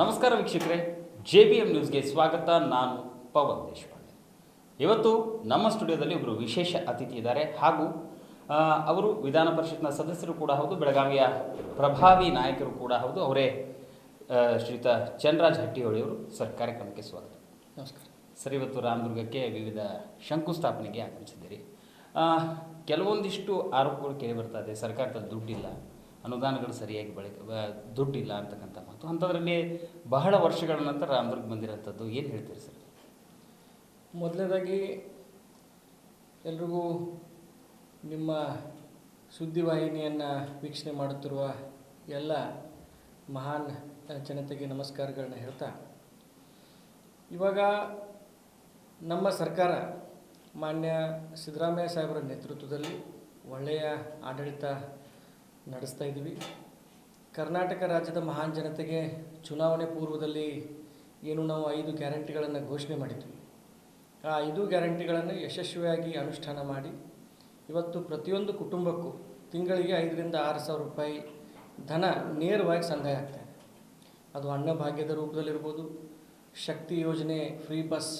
ನಮಸ್ಕಾರ ವೀಕ್ಷಕರೇ J B M ನ್ಯೂಸ್ಗೆ ಸ್ವಾಗತ. ನಾನು ಪವನ್ ದೇಶಪಾಂಡೆ. ಇವತ್ತು ನಮ್ಮ ಸ್ಟುಡಿಯೋದಲ್ಲಿ ಒಬ್ಬರು ವಿಶೇಷ ಅತಿಥಿ ಇದ್ದಾರೆ. ಹಾಗೂ ಅವರು ವಿಧಾನ ಪರಿಷತ್ನ ಸದಸ್ಯರು ಕೂಡ ಹೌದು ಬೆಳಗಾವಿಯ ಪ್ರಭಾವಿ ನಾಯಕರು ಕೂಡ ಹೌದು. ಅವರೇ ಶ್ರೀತ ಶ್ರೀಯುತ ಚಂದ್ರರಾಜ್ ಹಟ್ಟಿಹೊಳಿಯವರು. ಸರ್ ಕಾರ್ಯಕ್ರಮಕ್ಕೆ ಸ್ವಾಗತ. ನಮಸ್ಕಾರ. ಸರ್ ಇವತ್ತು ರಾಮದುರ್ಗಕ್ಕೆ ವಿವಿಧ ಶಂಕುಸ್ಥಾಪನೆಗೆ ಆಗಮಿಸಿದ್ದೀರಿ. ಕೆಲವೊಂದಿಷ್ಟು ಆರೋಪಗಳು ಕೇಳಿ ಬರ್ತಾ ಇದೆ. ಸರ್ಕಾರದ ದುಡ್ಡಿಲ್ಲ. ಅನುದಾನಗಳು ಸರಿಯಾಗಿ ಬಳಕೆ ದುಡ್ಡು ದುಡ್ಡಿಲ್ಲ ಅಂತಕ್ಕಂಥ ಮಾತು. ಅಂಥದ್ರಲ್ಲಿ ಬಹಳ ವರ್ಷಗಳ ನಂತರ ರಾಮದುರ್ಗ ಬಂದಿರೋಂಥದ್ದು. ಏನು ಹೇಳ್ತೀರಿ ಸರ್? ಮೊದಲನೇದಾಗಿ ಎಲ್ರಿಗೂ ನಿಮ್ಮ ಸುದ್ದಿವಾಹಿನಿಯನ್ನು ವೀಕ್ಷಣೆ ಮಾಡುತ್ತಿರುವ ಎಲ್ಲ ಮಹಾನ್ ಜನತೆಗೆ ನಮಸ್ಕಾರಗಳನ್ನ ಹೇಳ್ತಾ, ಇವಾಗ ನಮ್ಮ ಸರ್ಕಾರ ಮಾನ್ಯ ಸಿದ್ದರಾಮಯ್ಯ ಸಾಹೇಬರ ನೇತೃತ್ವದಲ್ಲಿ ಒಳ್ಳೆಯ ಆಡಳಿತ ನಡೆಸ್ತಾ ಇದ್ದೀವಿ. ಕರ್ನಾಟಕ ರಾಜ್ಯದ ಮಹಾನ್ ಜನತೆಗೆ ಚುನಾವಣೆ ಪೂರ್ವದಲ್ಲಿ ಏನು ನಾವು ಐದು ಗ್ಯಾರಂಟಿಗಳನ್ನು ಘೋಷಣೆ ಮಾಡಿದ್ವಿ. ಆ ಐದು ಗ್ಯಾರಂಟಿಗಳನ್ನು ಯಶಸ್ವಿಯಾಗಿ ಅನುಷ್ಠಾನ ಮಾಡಿ, ಇವತ್ತು ಪ್ರತಿಯೊಂದು ಕುಟುಂಬಕ್ಕೂ ತಿಂಗಳಿಗೆ ಐದರಿಂದ ಆರು ಸಾವಿರ ರೂಪಾಯಿ ಧನ ನೇರವಾಗಿ ಸಂದಾಯ ಆಗ್ತಾ ಇದೆ. ಅದು ಅನ್ನಭಾಗ್ಯದ ರೂಪದಲ್ಲಿರ್ಬೋದು, ಶಕ್ತಿ ಯೋಜನೆ, ಫ್ರೀ ಬಸ್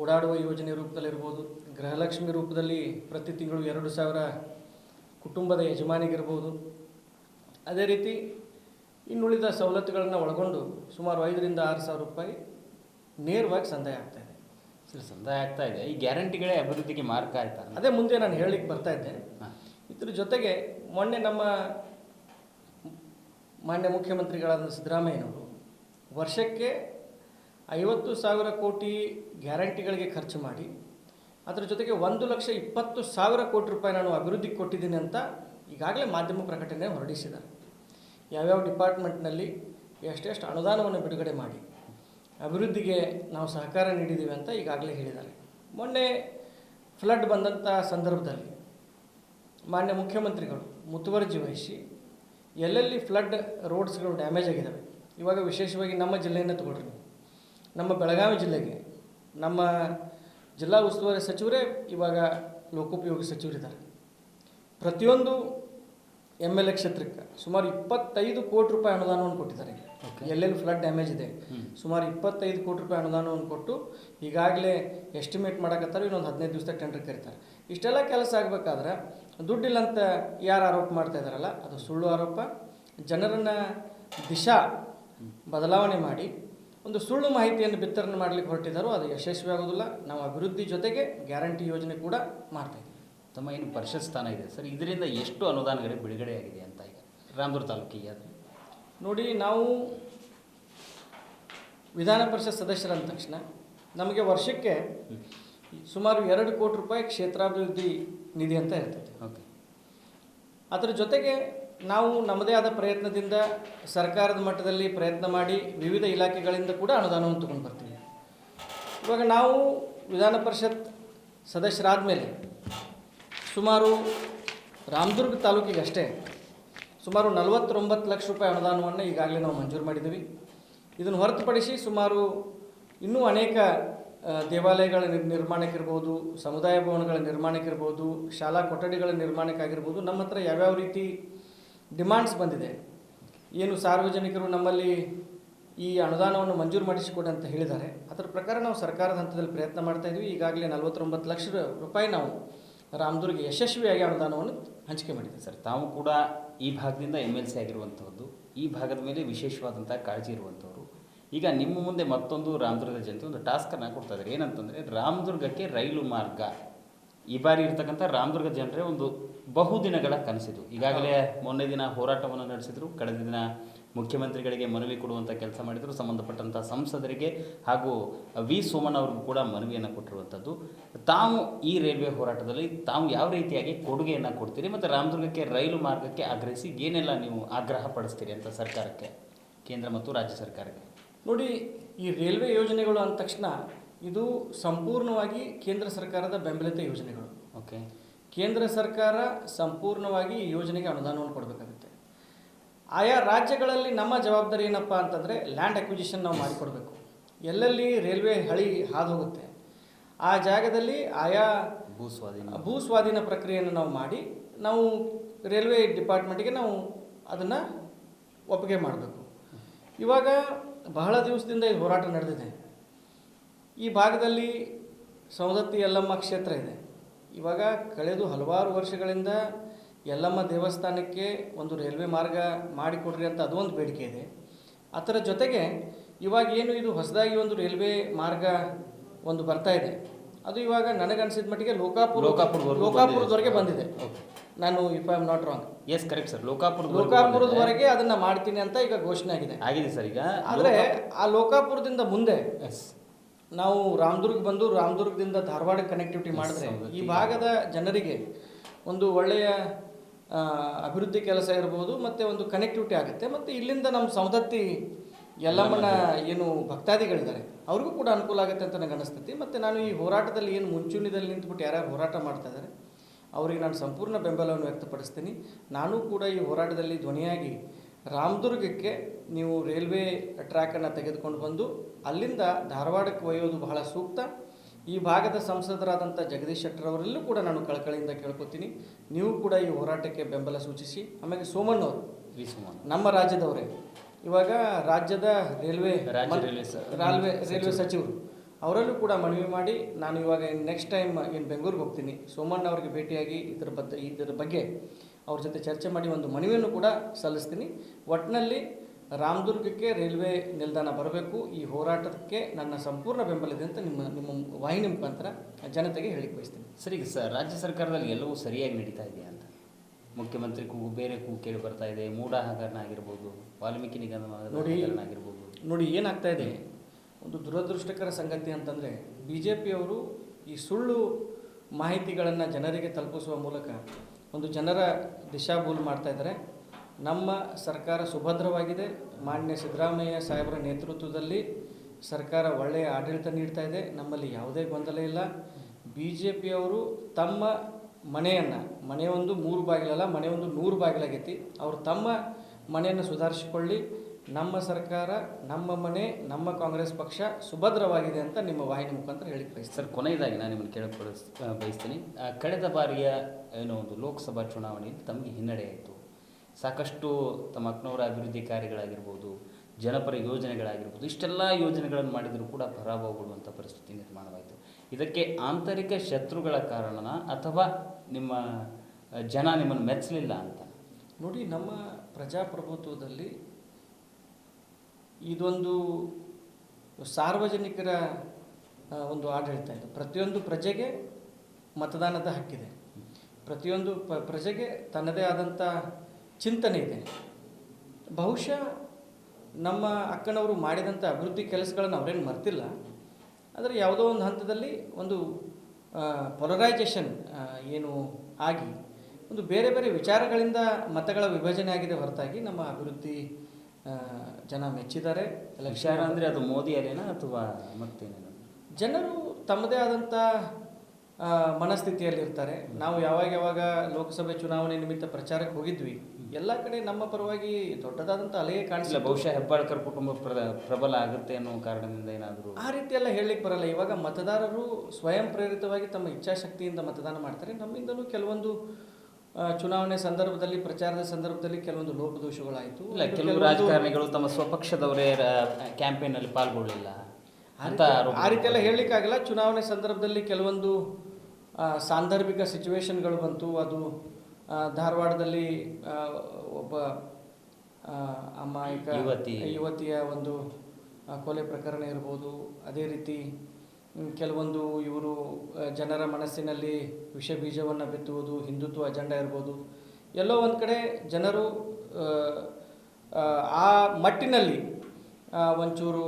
ಓಡಾಡುವ ಯೋಜನೆ ರೂಪದಲ್ಲಿರ್ಬೋದು, ಗೃಹಲಕ್ಷ್ಮಿ ರೂಪದಲ್ಲಿ ಪ್ರತಿ ತಿಂಗಳು ಎರಡು ಸಾವಿರ ಕುಟುಂಬದ ಯಜಮಾನಿಗಿರ್ಬೋದು. ಅದೇ ರೀತಿ ಇನ್ನುಳಿದ ಸವಲತ್ತುಗಳನ್ನು ಒಳಗೊಂಡು ಸುಮಾರು ಐದರಿಂದ ಆರು ಸಾವಿರ ರೂಪಾಯಿ ನೇರವಾಗಿ ಸಂದಾಯ ಆಗ್ತಾ ಇದೆ. ಸರ್ ಸಂದಾಯ ಆಗ್ತಾ ಇದೆ. ಈ ಗ್ಯಾರಂಟಿಗಳೇ ಅಭಿವೃದ್ಧಿಗೆ ಮಾರ್ಗ ಆಯ್ತಾ? ಅದೇ ಮುಂದೆ ನಾನು ಹೇಳಲಿಕ್ಕೆ ಬರ್ತಾ ಇದ್ದೆ. ಇದ್ರ ಜೊತೆಗೆ ಮೊನ್ನೆ ನಮ್ಮ ಮಾನ್ಯ ಮುಖ್ಯಮಂತ್ರಿಗಳಾದ ಸಿದ್ದರಾಮಯ್ಯನವರು ವರ್ಷಕ್ಕೆ ಐವತ್ತು ಸಾವಿರ ಕೋಟಿ ಗ್ಯಾರಂಟಿಗಳಿಗೆ ಖರ್ಚು ಮಾಡಿ ಅದರ ಜೊತೆಗೆ ಒಂದು ಲಕ್ಷ ಇಪ್ಪತ್ತು ಸಾವಿರ ಕೋಟಿ ರೂಪಾಯಿ ನಾನು ಅಭಿವೃದ್ಧಿಗೆ ಕೊಟ್ಟಿದ್ದೀನಿ ಅಂತ ಈಗಾಗಲೇ ಮಾಧ್ಯಮ ಪ್ರಕಟಣೆ ಹೊರಡಿಸಿದ್ದಾರೆ. ಯಾವ್ಯಾವ ಡಿಪಾರ್ಟ್ಮೆಂಟ್ನಲ್ಲಿ ಎಷ್ಟೆಷ್ಟು ಅನುದಾನವನ್ನು ಬಿಡುಗಡೆ ಮಾಡಿ ಅಭಿವೃದ್ಧಿಗೆ ನಾವು ಸಹಕಾರ ನೀಡಿದ್ದೀವಿ ಅಂತ ಈಗಾಗಲೇ ಹೇಳಿದ್ದಾರೆ. ಮೊನ್ನೆ ಫ್ಲಡ್ ಬಂದಂಥ ಸಂದರ್ಭದಲ್ಲಿ ಮಾನ್ಯ ಮುಖ್ಯಮಂತ್ರಿಗಳು ಮುತುವರ್ಜಿ ವಹಿಸಿ ಎಲ್ಲೆಲ್ಲಿ ಫ್ಲಡ್ ರೋಡ್ಸ್ಗಳು ಡ್ಯಾಮೇಜ್ ಆಗಿದ್ದಾವೆ, ಇವಾಗ ವಿಶೇಷವಾಗಿ ನಮ್ಮ ಜಿಲ್ಲೆಯನ್ನು ತಗೊಳ್ರಿ ನಮ್ಮ ಬೆಳಗಾವಿ ಜಿಲ್ಲೆಗೆ, ನಮ್ಮ ಜಿಲ್ಲಾ ಉಸ್ತುವಾರಿ ಸಚಿವರೇ ಇವಾಗ ಲೋಕೋಪಯೋಗಿ ಸಚಿವರಿದ್ದಾರೆ. ಪ್ರತಿಯೊಂದು ಎಂ ಎಲ್ ಎ ಕ್ಷೇತ್ರಕ್ಕೆ ಸುಮಾರು ಇಪ್ಪತ್ತೈದು ಕೋಟಿ ರೂಪಾಯಿ ಅನುದಾನವನ್ನು ಕೊಟ್ಟಿದ್ದಾರೆ. ಎಲ್ಲೆಲ್ಲಿ ಫ್ಲಡ್ ಡ್ಯಾಮೇಜ್ ಇದೆ. ಸುಮಾರು ಇಪ್ಪತ್ತೈದು ಕೋಟಿ ರೂಪಾಯಿ ಅನುದಾನವನ್ನು ಕೊಟ್ಟು ಈಗಾಗಲೇ ಎಸ್ಟಿಮೇಟ್ ಮಾಡಕತ್ತಾರೆ ಇನ್ನೊಂದು ಹದಿನೈದು ದಿವಸದಾಗ ಟೆಂಡರ್ ಕರೀತಾರೆ. ಇಷ್ಟೆಲ್ಲ ಕೆಲಸ ಆಗಬೇಕಾದ್ರೆ ದುಡ್ಡಿಲ್ಲ ಅಂತ ಯಾರು ಆರೋಪ ಮಾಡ್ತಾ ಇದ್ದಾರಲ್ಲ ಅದು ಸುಳ್ಳು ಆರೋಪ. ಜನರನ್ನು ದಿಶಾ ಬದಲಾವಣೆ ಮಾಡಿ ಒಂದು ಸುಳ್ಳು ಮಾಹಿತಿಯನ್ನು ಬಿತ್ತರಣೆ ಮಾಡಲಿಕ್ಕೆ ಹೊರಟಿದ್ದಾರೋ ಅದು ಯಶಸ್ವಿ ಆಗೋದಿಲ್ಲ. ನಾವು ಅಭಿವೃದ್ಧಿ ಜೊತೆಗೆ ಗ್ಯಾರಂಟಿ ಯೋಜನೆ ಕೂಡ ಮಾಡ್ತಾ ಇದ್ದೀವಿ. ತಮ್ಮ ಏನು ಪರಿಷತ್ ಸ್ಥಾನ ಇದೆ? ಸರ್ ಇದರಿಂದ ಎಷ್ಟು ಅನುದಾನಗಳಿಗೆ ಬಿಡುಗಡೆ ಆಗಿದೆ ಅಂತ ಈಗ ರಾಮದುರ್ಗ ತಾಲೂಕಿಗೆ ಅದು ನೋಡಿ ನಾವು ವಿಧಾನ ಪರಿಷತ್ ಸದಸ್ಯರಂದ ತಕ್ಷಣ ನಮಗೆ ವರ್ಷಕ್ಕೆ ಸುಮಾರು ಎರಡು ಕೋಟಿ ರೂಪಾಯಿ ಕ್ಷೇತ್ರಾಭಿವೃದ್ಧಿ ನಿಧಿ ಅಂತ ಇರ್ತದೆ. ಓಕೆ. ಅದರ ಜೊತೆಗೆ ನಾವು ನಮ್ಮದೇ ಆದ ಪ್ರಯತ್ನದಿಂದ ಸರ್ಕಾರದ ಮಟ್ಟದಲ್ಲಿ ಪ್ರಯತ್ನ ಮಾಡಿ ವಿವಿಧ ಇಲಾಖೆಗಳಿಂದ ಕೂಡ ಅನುದಾನವನ್ನು ತಗೊಂಡು ಬರ್ತೀವಿ. ಇವಾಗ ನಾವು ವಿಧಾನ ಪರಿಷತ್ ಸದಸ್ಯರಾದ ಮೇಲೆ ಸುಮಾರು ರಾಮದುರ್ಗ ತಾಲೂಕಿಗೆ ಅಷ್ಟೇ ಸುಮಾರು ನಲವತ್ತೊಂಬತ್ತು ಲಕ್ಷ ರೂಪಾಯಿ ಅನುದಾನವನ್ನು ಈಗಾಗಲೇ ನಾವು ಮಂಜೂರು ಮಾಡಿದ್ದೀವಿ. ಇದನ್ನು ಹೊರತುಪಡಿಸಿ ಸುಮಾರು ಇನ್ನೂ ಅನೇಕ ದೇವಾಲಯಗಳ ನಿರ್ ನಿರ್ಮಾಣಕ್ಕಿರ್ಬೋದು, ಸಮುದಾಯ ಭವನಗಳ ನಿರ್ಮಾಣಕ್ಕಿರ್ಬೋದು, ಶಾಲಾ ಕೊಠಡಿಗಳ ನಿರ್ಮಾಣಕ್ಕಾಗಿರ್ಬೋದು ನಮ್ಮ ಹತ್ರ ಯಾವ್ಯಾವ ರೀತಿ ಡಿಮಾಂಡ್ಸ್ ಬಂದಿದೆ. ಏನು ಸಾರ್ವಜನಿಕರು ನಮ್ಮಲ್ಲಿ ಈ ಅನುದಾನವನ್ನು ಮಂಜೂರು ಮಾಡಿಸಿಕೊಡಿ ಅಂತ ಹೇಳಿದ್ದಾರೆ. ಅದರ ಪ್ರಕಾರ ನಾವು ಸರ್ಕಾರದ ಹಂತದಲ್ಲಿ ಪ್ರಯತ್ನ ಮಾಡ್ತಾ ಇದ್ವಿ. ಈಗಾಗಲೇ ನಲವತ್ತೊಂಬತ್ತು ಲಕ್ಷ ರೂಪಾಯಿ ನಾವು ರಾಮದುರ್ಗ ಯಶಸ್ವಿಯಾಗಿ ಅನುದಾನವನ್ನು ಹಂಚಿಕೆ ಮಾಡಿದ್ದೀವಿ. ಸರ್, ತಾವು ಕೂಡ ಈ ಭಾಗದಿಂದ ಎಂ ಎಲ್ ಸಿ ಆಗಿರುವಂಥದ್ದು ಈ ಭಾಗದ ಮೇಲೆ ವಿಶೇಷವಾದಂಥ ಕಾಳಜಿ ಇರುವಂಥವ್ರು ಈಗ ನಿಮ್ಮ ಮುಂದೆ ಮತ್ತೊಂದು ರಾಮದುರ್ಗದ ಜನತೆ ಒಂದು ಟಾಸ್ಕನ್ನು ಕೊಡ್ತಾ ಇದ್ದಾರೆ. ಏನಂತಂದರೆ ರಾಮದುರ್ಗಕ್ಕೆ ರೈಲು ಮಾರ್ಗ. ಈ ಬಾರಿ ಇರ್ತಕ್ಕಂಥ ರಾಮದುರ್ಗ ಜನರೇ ಒಂದು ಬಹುದಿನಗಳ ಕನಸಿದು. ಈಗಾಗಲೇ ಮೊನ್ನೆ ದಿನ ಹೋರಾಟವನ್ನು ನಡೆಸಿದರು. ಕಳೆದ ದಿನ ಮುಖ್ಯಮಂತ್ರಿಗಳಿಗೆ ಮನವಿ ಕೊಡುವಂಥ ಕೆಲಸ ಮಾಡಿದರು. ಸಂಬಂಧಪಟ್ಟಂಥ ಸಂಸದರಿಗೆ ಹಾಗೂ ವಿ ಸೋಮಣ್ಣ ಅವ್ರಿಗೂ ಕೂಡ ಮನವಿಯನ್ನು ಕೊಟ್ಟಿರುವಂಥದ್ದು ತಾವು ಈ ರೈಲ್ವೆ ಹೋರಾಟದಲ್ಲಿ ತಾವು ಯಾವ ರೀತಿಯಾಗಿ ಕೊಡುಗೆಯನ್ನು ಕೊಡ್ತೀರಿ ಮತ್ತು ರಾಮದುರ್ಗಕ್ಕೆ ರೈಲು ಮಾರ್ಗಕ್ಕೆ ಆಗ್ರಹಿಸಿ ಏನೆಲ್ಲ ನೀವು ಆಗ್ರಹ ಪಡಿಸ್ತೀರಿ ಅಂತ ಸರ್ಕಾರಕ್ಕೆ, ಕೇಂದ್ರ ಮತ್ತು ರಾಜ್ಯ ಸರ್ಕಾರಕ್ಕೆ? ನೋಡಿ, ಈ ರೈಲ್ವೆ ಯೋಜನೆಗಳು ಅಂದ ತಕ್ಷಣ ಇದು ಸಂಪೂರ್ಣವಾಗಿ ಕೇಂದ್ರ ಸರ್ಕಾರದ ಬೆಂಬಲಿತ ಯೋಜನೆಗಳು. ಓಕೆ. ಕೇಂದ್ರ ಸರ್ಕಾರ ಸಂಪೂರ್ಣವಾಗಿ ಈ ಯೋಜನೆಗೆ ಅನುದಾನವನ್ನು ಕೊಡಬೇಕಾಗುತ್ತೆ. ಆಯಾ ರಾಜ್ಯಗಳಲ್ಲಿ ನಮ್ಮ ಜವಾಬ್ದಾರಿ ಏನಪ್ಪ ಅಂತಂದರೆ ಲ್ಯಾಂಡ್ ಅಕ್ವಿಜಿಷನ್ ನಾವು ಮಾಡಿಕೊಡ್ಬೇಕು. ಎಲ್ಲೆಲ್ಲಿ ರೈಲ್ವೆ ಹಳಿ ಹಾದು ಹೋಗುತ್ತೆ ಆ ಜಾಗದಲ್ಲಿ ಆಯಾ ಭೂ ಸ್ವಾಧೀನ ಭೂ ಸ್ವಾಧೀನ ಪ್ರಕ್ರಿಯೆಯನ್ನು ನಾವು ಮಾಡಿ ನಾವು ರೈಲ್ವೆ ಡಿಪಾರ್ಟ್ಮೆಂಟಿಗೆ ನಾವು ಅದನ್ನು ಒಪ್ಪಿಗೆ ಮಾಡಬೇಕು. ಇವಾಗ ಬಹಳ ದಿವಸದಿಂದ ಈ ಹೋರಾಟ ನಡೆದಿದೆ. ಈ ಭಾಗದಲ್ಲಿ ಸವದತ್ತಿ ಯಲ್ಲಮ್ಮ ಕ್ಷೇತ್ರ ಇದೆ. ಇವಾಗ ಕಳೆದು ಹಲವಾರು ವರ್ಷಗಳಿಂದ ಯಲ್ಲಮ್ಮ ದೇವಸ್ಥಾನಕ್ಕೆ ಒಂದು ರೈಲ್ವೆ ಮಾರ್ಗ ಮಾಡಿಕೊಡ್ರಿ ಅಂತ ಅದೊಂದು ಬೇಡಿಕೆ ಇದೆ. ಅದರ ಜೊತೆಗೆ ಇವಾಗ ಏನು ಇದು ಹೊಸದಾಗಿ ಒಂದು ರೈಲ್ವೆ ಮಾರ್ಗ ಒಂದು ಬರ್ತಾ ಇದೆ. ಅದು ಇವಾಗ ನನಗನ್ಸಿದ ಮಟ್ಟಿಗೆ ಲೋಕಾಪುರ ಲೋಕಾಪುರ ಲೋಕಾಪುರದವರೆಗೆ ಬಂದಿದೆ. ನಾನು if I am not wrong yes correct sir Lokapur ಲೋಕಾಪುರದವರೆಗೆ ಅದನ್ನ ಮಾಡ್ತೀನಿ ಅಂತ ಈಗ ಘೋಷಣೆ ಆಗಿದೆ. ಆಗಿದೆ ಸರ್ ಈಗ. ಆದರೆ ಆ ಲೋಕಾಪುರದಿಂದ ಮುಂದೆ ಎಸ್ ನಾವು ರಾಮದುರ್ಗ ಬಂದು ರಾಮದುರ್ಗದಿಂದ ಧಾರವಾಡ ಕನೆಕ್ಟಿವಿಟಿ ಮಾಡಿದ್ರೆ. ಈ ಭಾಗದ ಜನರಿಗೆ ಒಂದು ಒಳ್ಳೆಯ ಅಭಿವೃದ್ಧಿ ಕೆಲಸ ಇರ್ಬೋದು ಮತ್ತು ಒಂದು ಕನೆಕ್ಟಿವಿಟಿ ಆಗುತ್ತೆ. ಮತ್ತು ಇಲ್ಲಿಂದ ನಮ್ಮ ಸೌದತ್ತಿ ಯಲ್ಲಮ್ಮನ ಏನು ಭಕ್ತಾದಿಗಳಿದ್ದಾರೆ ಅವ್ರಿಗೂ ಕೂಡ ಅನುಕೂಲ ಆಗುತ್ತೆ ಅಂತ ನನಗೆ ಅನಿಸ್ತೈತಿ. ಮತ್ತು ನಾನು ಈ ಹೋರಾಟದಲ್ಲಿ ಏನು ಮುಂಚೂಣಿದಲ್ಲಿ ನಿಂತ್ಬಿಟ್ಟು ಯಾರ್ಯಾರು ಹೋರಾಟ ಮಾಡ್ತಾ ಇದ್ದಾರೆ ಅವರಿಗೆ ನಾನು ಸಂಪೂರ್ಣ ಬೆಂಬಲವನ್ನು ವ್ಯಕ್ತಪಡಿಸ್ತೀನಿ. ನಾನು ಕೂಡ ಈ ಹೋರಾಟದಲ್ಲಿ ಧ್ವನಿಯಾಗಿ ರಾಮದುರ್ಗಕ್ಕೆ ನೀವು ರೈಲ್ವೆ ಟ್ರ್ಯಾಕನ್ನು ತೆಗೆದುಕೊಂಡು ಬಂದು ಅಲ್ಲಿಂದ ಧಾರವಾಡಕ್ಕೆ ಒಯ್ಯೋದು ಬಹಳ ಸೂಕ್ತ. ಈ ಭಾಗದ ಸಂಸದರಾದಂಥ ಜಗದೀಶ್ ಶೆಟ್ಟರ್ ಅವರಲ್ಲೂ ಕೂಡ ನಾನು ಕಳಕಳಿಯಿಂದ ಕೇಳ್ಕೊತೀನಿ. ನೀವು ಕೂಡ ಈ ಹೋರಾಟಕ್ಕೆ ಬೆಂಬಲ ಸೂಚಿಸಿ. ಆಮೇಲೆ ಸೋಮಣ್ಣವರು ವಿ ಸುಮನ್ ನಮ್ಮ ರಾಜ್ಯದವರೇ. ಇವಾಗ ರಾಜ್ಯದ ರೈಲ್ವೆ ರೈಲ್ವೆ ರೈಲ್ವೆ ರೈಲ್ವೆ ಸಚಿವರು. ಅವರಲ್ಲೂ ಕೂಡ ಮನವಿ ಮಾಡಿ ನಾನು ಇವಾಗ ನೆಕ್ಸ್ಟ್ ಟೈಮ್ ಏನು ಬೆಂಗಳೂರಿಗೆ ಹೋಗ್ತೀನಿ. ಸೋಮಣ್ಣ ಅವರಿಗೆ ಭೇಟಿಯಾಗಿ ಇದರ ಬದ್ದ ಇದರ ಬಗ್ಗೆ ಅವ್ರ ಜೊತೆ ಚರ್ಚೆ ಮಾಡಿ ಒಂದು ಮನವಿಯನ್ನು ಕೂಡ ಸಲ್ಲಿಸ್ತೀನಿ. ಒಟ್ಟಿನಲ್ಲಿ ರಾಮದುರ್ಗಕ್ಕೆ ರೈಲ್ವೆ ನಿಲ್ದಾಣ ಬರಬೇಕು. ಈ ಹೋರಾಟಕ್ಕೆ ನನ್ನ ಸಂಪೂರ್ಣ ಬೆಂಬಲ ಇದೆ ಅಂತ ನಿಮ್ಮ ನಿಮ್ಮ ವಾಹಿನಿ ಮುಖಾಂತರ ಜನತೆಗೆ ಹೇಳಿಕ್ಕೆ ಬಯಸ್ತೀನಿ. ಸರಿ ಸರ್ ರಾಜ್ಯ ಸರ್ಕಾರದಲ್ಲಿ ಎಲ್ಲವೂ ಸರಿಯಾಗಿ ನಡೀತಾ ಇದೆಯಾ ಅಂತ? ಮುಖ್ಯಮಂತ್ರಿ ಕೂಗು ಬೇರೆ ಕೂಗು ಕೇಳಿ ಬರ್ತಾ ಇದೆ. ಮೂಢ ಹಗರಣ ಆಗಿರ್ಬೋದು ವಾಲ್ಮೀಕಿ ನಿಗಮ ನೋಡಿ. ಆಗಿರ್ಬೋದು. ನೋಡಿ ಏನಾಗ್ತಾ ಇದೆ? ಒಂದು ದುರದೃಷ್ಟಕರ ಸಂಗತಿ ಅಂತಂದರೆ ಬಿ ಜೆ ಪಿಯವರು ಈ ಸುಳ್ಳು ಮಾಹಿತಿಗಳನ್ನು ಜನರಿಗೆ ತಲುಪಿಸುವ ಮೂಲಕ ಒಂದು ಜನರ ದಿಶಾಭೂಲ್ ಮಾಡ್ತಾ ಇದ್ದಾರೆ. ನಮ್ಮ ಸರ್ಕಾರ ಸುಭದ್ರವಾಗಿದೆ. ಮಾನ್ಯ ಸಿದ್ದರಾಮಯ್ಯ ಸಾಹೇಬರ ನೇತೃತ್ವದಲ್ಲಿ ಸರ್ಕಾರ ಒಳ್ಳೆಯ ಆಡಳಿತ ನೀಡ್ತಾ ಇದೆ. ನಮ್ಮಲ್ಲಿ ಯಾವುದೇ ಗೊಂದಲ ಇಲ್ಲ. ಬಿ ಜೆ ಪಿಯವರು ತಮ್ಮ ಮನೆಯನ್ನು ಮನೆಯೊಂದು ಮೂರು ಬಾಗಿಲಲ್ಲ ಮನೆಯೊಂದು ನೂರು ಬಾಗಿಲಾಗೈತಿ ಅವರು ತಮ್ಮ ಮನೆಯನ್ನು ಸುಧಾರಿಸಿಕೊಳ್ಳಿ. ನಮ್ಮ ಸರ್ಕಾರ, ನಮ್ಮ ಮನೆ, ನಮ್ಮ ಕಾಂಗ್ರೆಸ್ ಪಕ್ಷ ಸುಭದ್ರವಾಗಿದೆ ಅಂತ ನಿಮ್ಮ ವಾಹಿನಿ ಮುಖಾಂತರ ಹೇಳಿ ಬಯಸ್ತೀನಿ. ಸರ್, ಕೊನೆಯದಾಗಿ ನಾನು ನಿಮ್ಮನ್ನು ಕೇಳಕ್ ಬಯಸ್, ಬಯಸ್ತೀನಿ. ಕಳೆದ ಬಾರಿಯ ಏನೋ ಒಂದು ಲೋಕಸಭಾ ಚುನಾವಣೆಯಲ್ಲಿ ತಮಗೆ ಹಿನ್ನಡೆ ಆಯಿತು. ಸಾಕಷ್ಟು ತಮ್ಮ ಅಕ್ನವರ ಅಭಿವೃದ್ಧಿ ಕಾರ್ಯಗಳಾಗಿರ್ಬೋದು, ಜನಪರ ಯೋಜನೆಗಳಾಗಿರ್ಬೋದು, ಇಷ್ಟೆಲ್ಲ ಯೋಜನೆಗಳನ್ನು ಮಾಡಿದರೂ ಕೂಡ ಪರಾಭವಗೊಳ್ಳುವಂಥ ಪರಿಸ್ಥಿತಿ ನಿರ್ಮಾಣವಾಯಿತು. ಇದಕ್ಕೆ ಆಂತರಿಕ ಶತ್ರುಗಳ ಕಾರಣನ ಅಥವಾ ನಿಮ್ಮ, ಜನ ನಿಮ್ಮನ್ನು ಮೆಚ್ಚಲಿಲ್ಲ ಅಂತ. ನೋಡಿ, ನಮ್ಮ ಪ್ರಜಾಪ್ರಭುತ್ವದಲ್ಲಿ ಇದೊಂದು ಸಾರ್ವಜನಿಕರ ಒಂದು ಆಡಳಿತ ಇದೆ. ಪ್ರತಿಯೊಂದು ಪ್ರಜೆಗೆ ಮತದಾನದ ಹಕ್ಕಿದೆ. ಪ್ರತಿಯೊಂದು ಪ್ರಜೆಗೆ ತನ್ನದೇ ಆದಂಥ ಚಿಂತನೆ ಇದೆ. ಬಹುಶಃ ನಮ್ಮ ಅಕ್ಕನವರು ಮಾಡಿದಂಥ ಅಭಿವೃದ್ಧಿ ಕೆಲಸಗಳನ್ನು ಅವರೇನು ಮರ್ತಿಲ್ಲ. ಆದರೆ ಯಾವುದೋ ಒಂದು ಹಂತದಲ್ಲಿ ಒಂದು ಪೊಲರೈಜೇಷನ್ ಏನು ಆಗಿ ಒಂದು ಬೇರೆ ಬೇರೆ ವಿಚಾರಗಳಿಂದ ಮತಗಳ ವಿಭಜನೆ ಆಗಿದೆ ಹೊರತಾಗಿ ನಮ್ಮ ಅಭಿವೃದ್ಧಿ ಜನ ಮೆಚ್ಚಿದ್ದಾರೆ. ವಿಚಾರ ಅಂದರೆ ಅದು ಮೋದಿ ಅರೇನಾ ಅಥವಾ ಮತ್ತೇನೇನು? ಜನರು ತಮ್ಮದೇ ಆದಂಥ ಮನಸ್ಥಿತಿಯಲ್ಲಿರ್ತಾರೆ. ನಾವು ಯಾವಾಗ ಯಾವಾಗ ಲೋಕಸಭೆ ಚುನಾವಣೆ ನಿಮಿತ್ತ ಪ್ರಚಾರಕ್ಕೆ ಹೋಗಿದ್ವಿ ಎಲ್ಲ ಕಡೆ ನಮ್ಮ ಪರವಾಗಿ ದೊಡ್ಡದಾದಂಥ ಅಲೆಯೇ ಕಾಣಿಸಿಲ್ಲ ಬಹುಶಃ ಹೆಬ್ಬಾಳ್ಕರ್ ಕುಟುಂಬ ಪ್ರ ಪ್ರಬಲ ಆಗುತ್ತೆ ಅನ್ನೋ ಕಾರಣದಿಂದ ಏನಾದರೂ ಆ ರೀತಿ ಎಲ್ಲ ಹೇಳಲಿಕ್ಕೆ ಬರಲ್ಲ. ಇವಾಗ ಮತದಾರರು ಸ್ವಯಂ ಪ್ರೇರಿತವಾಗಿ ತಮ್ಮ ಇಚ್ಛಾಶಕ್ತಿಯಿಂದ ಮತದಾನ ಮಾಡ್ತಾರೆ. ನಮ್ಮಿಂದಲೂ ಕೆಲವೊಂದು ಚುನಾವಣೆ ಸಂದರ್ಭದಲ್ಲಿ ಪ್ರಚಾರದ ಸಂದರ್ಭದಲ್ಲಿ ಕೆಲವೊಂದು ಲೋಪದೋಷಗಳಾಯಿತು. ಇಲ್ಲ ಕೆಲವು ರಾಜಕಾರಣಿಗಳು ತಮ್ಮ ಸ್ವಪಕ್ಷದವರೇ ಕ್ಯಾಂಪೇನ್ ಅಲ್ಲಿ ಪಾಲ್ಗೊಳ್ಳಿಲ್ಲ. ಅಂತ ಆ ರೀತಿ ಎಲ್ಲ ಹೇಳಲಿಕ್ಕಾಗಲ್ಲ. ಚುನಾವಣೆ ಸಂದರ್ಭದಲ್ಲಿ ಕೆಲವೊಂದು ಸಾಂದರ್ಭಿಕ ಸಿಚುವೇಶನ್ಗಳು ಬಂತು. ಅದು ಧಾರವಾಡದಲ್ಲಿ ಒಬ್ಬ ಅಮಾಯಕ ಯುವತಿ. ಯುವತಿಯ ಒಂದು ಕೊಲೆ ಪ್ರಕರಣ ಇರ್ಬೋದು. ಅದೇ ರೀತಿ ಕೆಲವೊಂದು ಇವರು ಜನರ ಮನಸ್ಸಿನಲ್ಲಿ ವಿಷ ಬೀಜವನ್ನು ಬಿತ್ತುವುದು ಹಿಂದುತ್ವ ಅಜೆಂಡಾ ಇರ್ಬೋದು. ಎಲ್ಲೋ ಒಂದು ಕಡೆ ಜನರು ಆ ಮಟ್ಟಿನಲ್ಲಿ ಒಂಚೂರು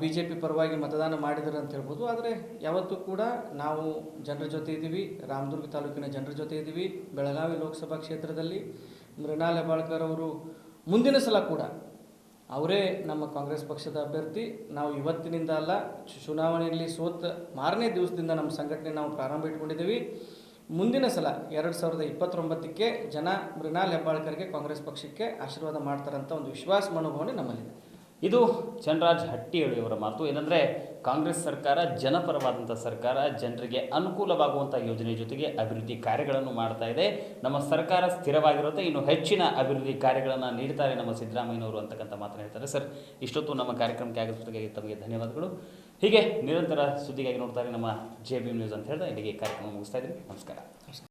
ಬಿ ಜೆ ಪಿ ಪರವಾಗಿ ಮತದಾನ ಮಾಡಿದರು ಅಂತ ಹೇಳ್ಬೋದು. ಆದರೆ ಯಾವತ್ತೂ ಕೂಡ ನಾವು ಜನರ ಜೊತೆ ಇದ್ದೀವಿ. ರಾಮದುರ್ಗ ತಾಲೂಕಿನ ಜನರ ಜೊತೆ ಇದ್ದೀವಿ. ಬೆಳಗಾವಿ ಲೋಕಸಭಾ ಕ್ಷೇತ್ರದಲ್ಲಿ ಮೃಣಾಲ್ ಹೆಬ್ಬಾಳ್ಕರ್ ಅವರು ಮುಂದಿನ ಸಲ ಕೂಡ ಅವರೇ ನಮ್ಮ ಕಾಂಗ್ರೆಸ್ ಪಕ್ಷದ ಅಭ್ಯರ್ಥಿ. ನಾವು ಇವತ್ತಿನಿಂದ ಅಲ್ಲ ಚುನಾವಣೆಯಲ್ಲಿ ಸೋತ ಮಾರನೇ ದಿವಸದಿಂದ ನಮ್ಮ ಸಂಘಟನೆ ನಾವು ಪ್ರಾರಂಭ ಇಟ್ಕೊಂಡಿದ್ದೀವಿ. ಮುಂದಿನ ಸಲ ಎರಡು ಸಾವಿರದ ಇಪ್ಪತ್ತೊಂಬತ್ತಕ್ಕೆ ಜನ ಮೃಣಾಲ್ ಹೆಬ್ಬಾಳ್ಕರ್ಗೆ ಕಾಂಗ್ರೆಸ್ ಪಕ್ಷಕ್ಕೆ ಆಶೀರ್ವಾದ ಮಾಡ್ತಾರಂಥ ಒಂದು ವಿಶ್ವಾಸ ಮನೋಭಾವನೆ ನಮ್ಮಲ್ಲಿದೆ. ಇದು ಚಂದ್ರರಾಜ್ ಹಟ್ಟಿಹಳ್ಳಿಯವರ ಮಾತು. ಏನಂದರೆ, ಕಾಂಗ್ರೆಸ್ ಸರ್ಕಾರ ಜನಪರವಾದಂಥ ಸರ್ಕಾರ, ಜನರಿಗೆ ಅನುಕೂಲವಾಗುವಂಥ ಯೋಜನೆ ಜೊತೆಗೆ ಅಭಿವೃದ್ಧಿ ಕಾರ್ಯಗಳನ್ನು ಮಾಡ್ತಾ ಇದೆ. ನಮ್ಮ ಸರ್ಕಾರ ಸ್ಥಿರವಾಗಿರುತ್ತೆ, ಇನ್ನು ಹೆಚ್ಚಿನ ಅಭಿವೃದ್ಧಿ ಕಾರ್ಯಗಳನ್ನು ನೀಡ್ತಾರೆ ನಮ್ಮ ಸಿದ್ದರಾಮಯ್ಯನವರು ಅಂತಕ್ಕಂಥ ಮಾತನ್ನು ಹೇಳ್ತಾರೆ. ಸರ್, ಇಷ್ಟೊತ್ತು ನಮ್ಮ ಕಾರ್ಯಕ್ರಮಕ್ಕೆ ಆಗಮಿಸಿದ್ದಕ್ಕಾಗಿ ತಮಗೆ ಧನ್ಯವಾದಗಳು. ಹೀಗೆ ನಿರಂತರ ಸುದ್ದಿಗಾಗಿ ನೋಡ್ತಾರೆ ನಮ್ಮ ಜೆ ಬಿ ನ್ಯೂಸ್ ಅಂತ ಹೇಳ್ತಾ ಇಲ್ಲಿಗೆ ಕಾರ್ಯಕ್ರಮ ಮುಗಿಸ್ತಾ ಇದ್ದೀನಿ. ನಮಸ್ಕಾರ.